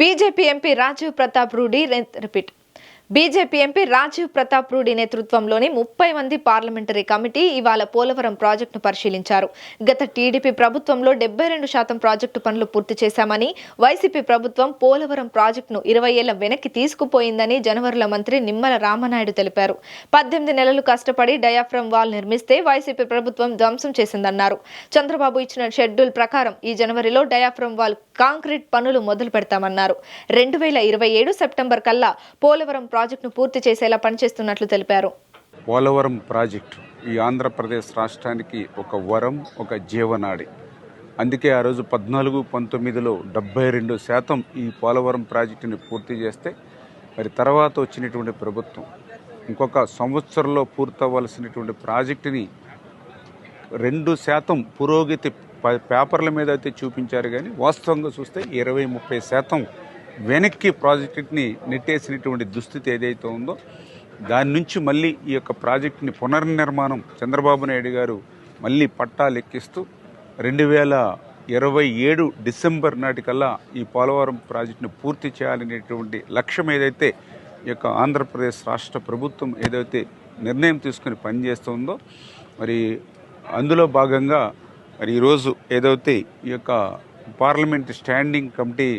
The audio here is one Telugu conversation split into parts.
BJP MP Rajiv Pratap Rudy repeat. BJP MP Rajiv Pratap Rudy నేతృత్వంలోని ముప్పై మంది పార్లమెంటరీ కమిటీ ఇవాళ పోలవరం ప్రాజెక్టును పరిశీలించారు. గత టీడీపీ ప్రభుత్వంలో డెబ్బై రెండు శాతం ప్రాజెక్టు పనులు పూర్తి చేశామని వైసీపీ ప్రభుత్వం పోలవరం ప్రాజెక్టును ఇరవై ఏళ్ళ వెనక్కి తీసుకుపోయిందని జనవరుల మంత్రి నిమ్మల రామనాయుడు తెలిపారు. పద్దెనిమిది నెలలు కష్టపడి డయాఫ్రమ్ వాల్ నిర్మిస్తే వైసీపీ ప్రభుత్వం ధ్వంసం చేసిందన్నారు. చంద్రబాబు ఇచ్చిన షెడ్యూల్ ప్రకారం ఈ జనవరిలో డయాఫ్రమ్ వాల్ కాంక్రీట్ పనులు మొదలు పెడతామన్నారు రెండు వేల ఇరవై ఏడు సెప్టెంబర్ కల్లా పోలవరం ప్రాజెక్టును పూర్తి చేసేలా పనిచేస్తున్నట్లు తెలిపారు. పోలవరం ప్రాజెక్టు ఈ ఆంధ్రప్రదేశ్ రాష్ట్రానికి ఒక వరం ఒక జీవనాడి. అందుకే ఆ రోజు పద్నాలుగు పంతొమ్మిదిలో డెబ్బై రెండు శాతం ఈ పోలవరం ప్రాజెక్టుని పూర్తి చేస్తే మరి తర్వాత వచ్చినటువంటి ప్రభుత్వం ఇంకొక సంవత్సరంలో పూర్తవ్వాల్సినటువంటి ప్రాజెక్టుని రెండు శాతం పురోగతి పేపర్ల మీద అయితే చూపించారు కానీ వాస్తవంగా చూస్తే ఇరవై ముప్పై శాతం వెనక్కి ప్రాజెక్టుని నెట్టేసినటువంటి దుస్థితి ఏదైతే ఉందో దాని నుంచి మళ్ళీ ఈ యొక్క ప్రాజెక్టుని పునర్నిర్మాణం చంద్రబాబు నాయుడు గారు మళ్ళీ పట్టాలు ఎక్కిస్తూ రెండు వేల ఇరవై ఏడు డిసెంబర్ నాటికల్లా ఈ పోలవరం ప్రాజెక్టును పూర్తి చేయాలనేటువంటి లక్ష్యం ఏదైతే ఈ యొక్క ఆంధ్రప్రదేశ్ రాష్ట్ర ప్రభుత్వం ఏదైతే నిర్ణయం తీసుకుని పనిచేస్తుందో మరి అందులో భాగంగా మరి ఈరోజు ఏదైతే ఈ యొక్క parliament standing committee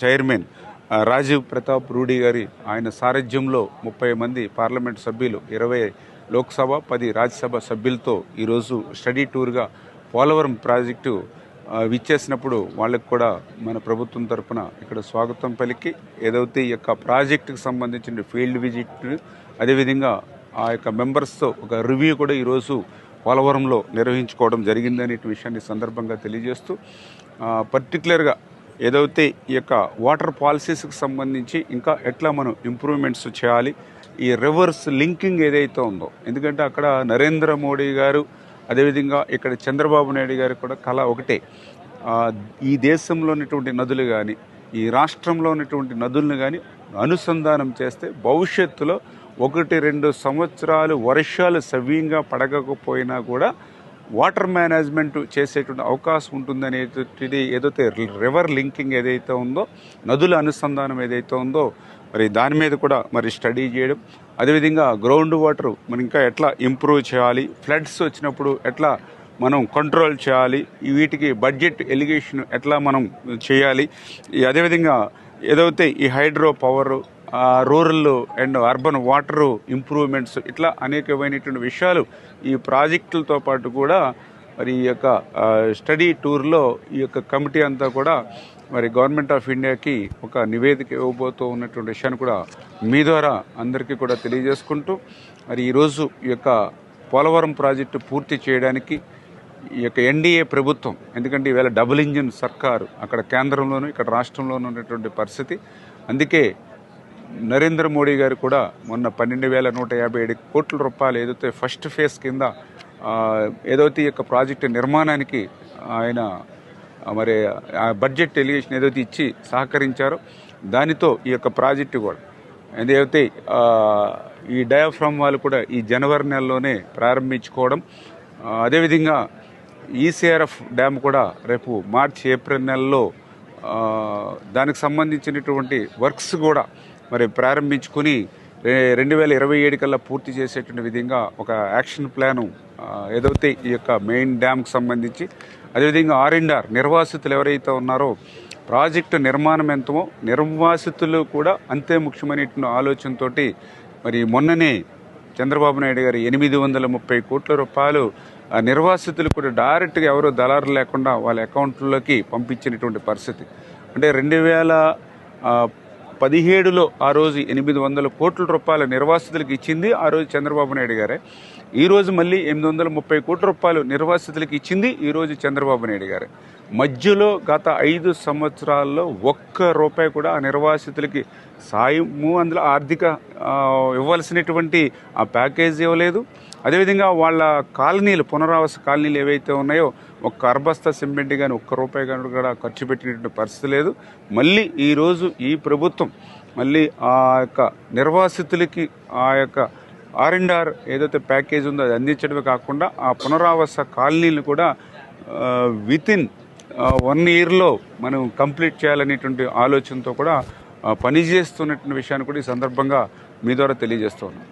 chairman Rajiv Pratap Rudy గారి ఆయన సారథ్యంలో ముప్పై మంది పార్లమెంట్ సభ్యులు ఇరవై లోక్సభ పది రాజ్యసభ సభ్యులతో ఈరోజు స్టడీ టూర్గా పోలవరం ప్రాజెక్టు విచ్చేసినప్పుడు వాళ్ళకి కూడా మన ప్రభుత్వం తరఫున ఇక్కడ స్వాగతం పలికి. ఏదైతే ఈ యొక్క ప్రాజెక్టుకు సంబంధించిన ఫీల్డ్ విజిట్ అదేవిధంగా ఆ యొక్క మెంబర్స్తో ఒక రివ్యూ కూడా ఈరోజు పోలవరంలో నిర్వహించుకోవడం జరిగిందనే విషయాన్ని సందర్భంగా తెలియజేస్తూ పర్టికులర్గా ఏదైతే ఈ యొక్క వాటర్ పాలసీస్కి సంబంధించి ఇంకా ఎట్లా మనం ఇంప్రూవ్మెంట్స్ చేయాలి ఈ రివర్స్ లింకింగ్ ఏదైతే ఉందో ఎందుకంటే అక్కడ నరేంద్ర మోడీ గారు అదేవిధంగా ఇక్కడ చంద్రబాబు నాయుడు గారు కూడా కళ ఒకటే. ఈ దేశంలో ఉన్నటువంటి నదులు కానీ ఈ రాష్ట్రంలో ఉన్నటువంటి నదులను కానీ అనుసంధానం చేస్తే భవిష్యత్తులో ఒకటి రెండు సంవత్సరాలు వర్షాలు సవ్యంగా పడకపోయినా కూడా వాటర్ మేనేజ్మెంట్ చేసేటువంటి అవకాశం ఉంటుందనేటువంటిది ఏదైతే రివర్ లింకింగ్ ఏదైతే ఉందో నదుల అనుసంధానం ఏదైతే ఉందో మరి దాని మీద కూడా మరి స్టడీ చేయడం. అదేవిధంగా గ్రౌండ్ వాటర్ మనం ఇంకా ఎట్లా ఇంప్రూవ్ చేయాలి ఫ్లడ్స్ వచ్చినప్పుడు ఎట్లా మనం కంట్రోల్ చేయాలి వీటికి బడ్జెట్ ఎలిగేషన్ ఎట్లా మనం చేయాలి ఈ అదేవిధంగా ఏదైతే ఈ hydro power rural and urban water improvements ఇట్లా అనేకమైనటువంటి విషయాలు ఈ ప్రాజెక్టులతో పాటు కూడా మరి ఈ యొక్క స్టడీ టూర్లో ఈ యొక్క కమిటీ అంతా కూడా మరి గవర్నమెంట్ ఆఫ్ ఇండియాకి ఒక నివేదిక ఇవ్వబోతూ ఉన్నటువంటి విషయాన్ని కూడా మీ ద్వారా అందరికీ కూడా తెలియజేసుకుంటూ మరి ఈరోజు ఈ యొక్క పోలవరం ప్రాజెక్టు పూర్తి చేయడానికి ఈ యొక్క ఎన్డీఏ ప్రభుత్వం ఎందుకంటే ఈవేళ డబుల్ ఇంజిన్ సర్కారు అక్కడ కేంద్రంలోనూ ఇక్కడ రాష్ట్రంలోనూ ఉన్నటువంటి పరిస్థితి. అందుకే నరేంద్ర మోడీ గారు కూడా మొన్న పన్నెండు వేల నూట యాభై ఏడు కోట్ల రూపాయలు ఏదైతే ఫస్ట్ ఫేజ్ కింద ఏదైతే ఈ యొక్క ప్రాజెక్టు నిర్మాణానికి ఆయన మరి ఆ బడ్జెట్ ఎలిగేషన్ ఏదైతే ఇచ్చి సహకరించారో దానితో ఈ యొక్క ప్రాజెక్టు కూడా. ఏదైతే ఈ డయాఫ్రామ్ వాళ్ళు కూడా ఈ జనవరి నెలలోనే ప్రారంభించుకోవడం అదేవిధంగా ఈసీఆర్ఎఫ్ డ్యామ్ కూడా రేపు మార్చి ఏప్రిల్ నెలలో దానికి సంబంధించినటువంటి వర్క్స్ కూడా మరి ప్రారంభించుకుని రెండు వేల ఇరవై ఏడు కల్లా పూర్తి చేసేటువంటి విధంగా ఒక యాక్షన్ ప్లాను ఏదైతే ఈ యొక్క మెయిన్ డ్యామ్కి సంబంధించి అదేవిధంగా ఆర్ఎండ్ఆర్ నిర్వాసితులు ఎవరైతే ఉన్నారో ప్రాజెక్టు నిర్మాణం ఎంతమో నిర్వాసితులు కూడా అంతే ముఖ్యమైనటువంటి ఆలోచనతో మరి మొన్ననే చంద్రబాబు నాయుడు గారు ఎనిమిది వందల ముప్పై కోట్ల రూపాయలు ఆ నిర్వాసితులు కూడా డైరెక్ట్గా ఎవరు దళారు లేకుండా వాళ్ళ అకౌంట్లోకి పంపించినటువంటి పరిస్థితి. అంటే రెండు వేల పదిహేడులో ఆ రోజు ఎనిమిది వందల కోట్ల రూపాయల నిర్వాసితులకు ఇచ్చింది. ఆ రోజు చంద్రబాబు నాయుడు గారే. ఈ రోజు మళ్ళీ ఎనిమిది వందల ముప్పై కోట్ల రూపాయలు నిర్వాసితులకు ఇచ్చింది ఈ రోజు చంద్రబాబు నాయుడు గారే. మధ్యలో గత ఐదు సంవత్సరాల్లో ఒక్క రూపాయి కూడా ఆ నిర్వాసితులకి సాయము అందులో ఆర్థిక ఇవ్వాల్సినటువంటి ఆ ప్యాకేజ్ ఇవ్వలేదు. అదేవిధంగా వాళ్ళ కాలనీలు పునరావాస కాలనీలు ఏవైతే ఉన్నాయో ఒక్క అర్బస్తా సిమెంట్ కానీ ఒక్క రూపాయి కానీ కూడా ఖర్చు పెట్టినటువంటి పరిస్థితి లేదు. మళ్ళీ ఈరోజు ఈ ప్రభుత్వం మళ్ళీ ఆ యొక్క నిర్వాసితులకి ఆ యొక్క ఆర్ అండ్ ఆర్ ఏదైతే ప్యాకేజ్ ఉందో అది అందించడమే కాకుండా ఆ పునరావాస కాలనీలు కూడా వితిన్ వన్ ఇయర్లో మనం కంప్లీట్ చేయాలనేటువంటి ఆలోచనతో కూడా పనిచేస్తున్నటువంటి విషయాన్ని కూడా ఈ సందర్భంగా మీ ద్వారా తెలియజేస్తున్నాను